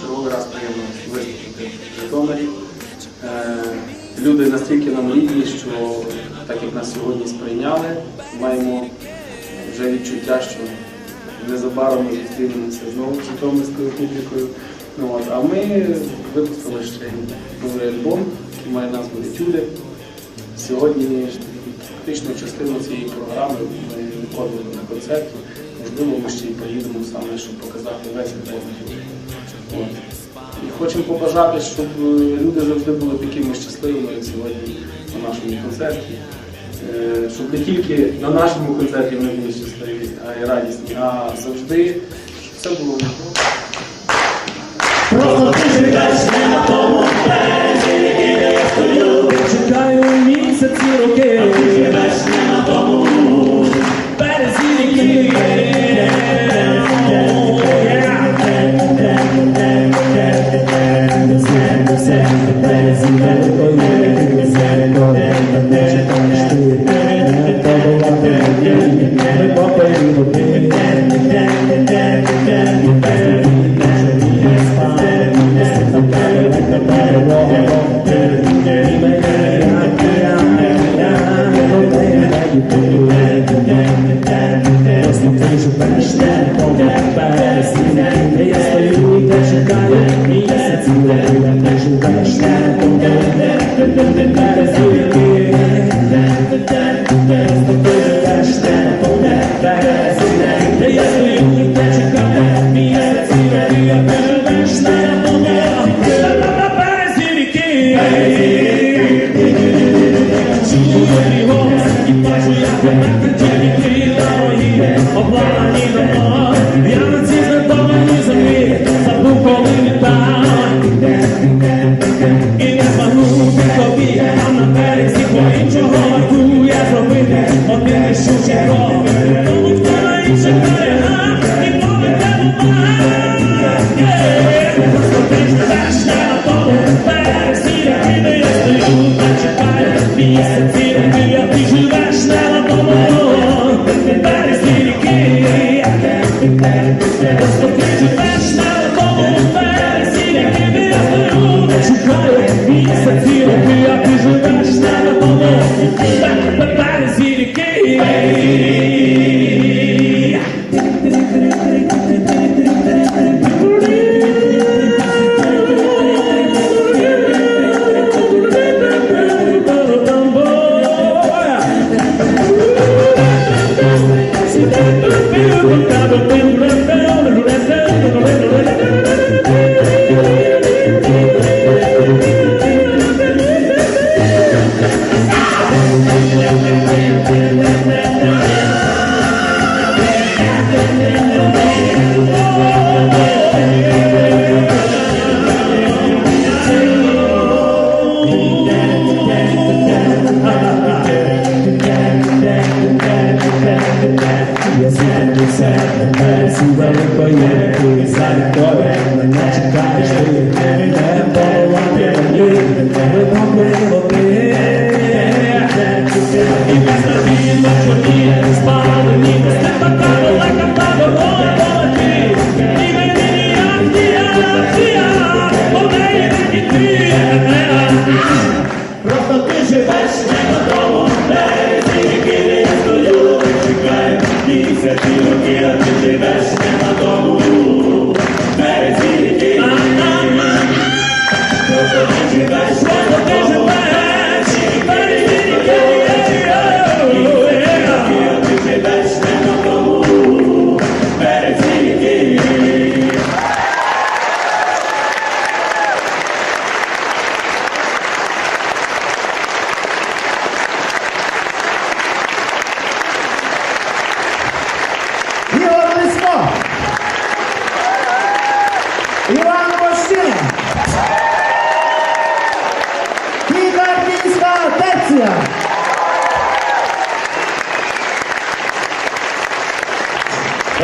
Черговий раз приємно виступити в Житомирі. Е, Люди настільки нам рідні, що так як нас сьогодні сприйняли, маємо вже відчуття, що незабаром ми зустрінемося знову з Житомирською публікою. Ну, от, а ми випустили ще новий альбом, який має назву Етюди. Сьогодні фактично частину цієї програми ми виконували на концерті. Ми ще й поїдемо саме, щоб показати весь От. І хочемо побажати, щоб е, люди завжди були такими щасливими, сьогодні на нашому концерті. Е, Щоб не тільки на нашому концерті вони були щасливі, а й радісні, а завжди, щоб все було Просто ти Yeah. Yeah. Тобі, там на березі по-іншого маркую я зробити один рішучий крок. Тому хто на інших грає, і поведе Просто ти живеш не на тому березі, який не я стою та чекаю місяці, роки, а ти живеш не на тому березі, який Просто ти живеш Yes, you ready for you, please. I'm going to let you guys do it.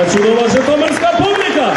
Та чудова житомирська публіка!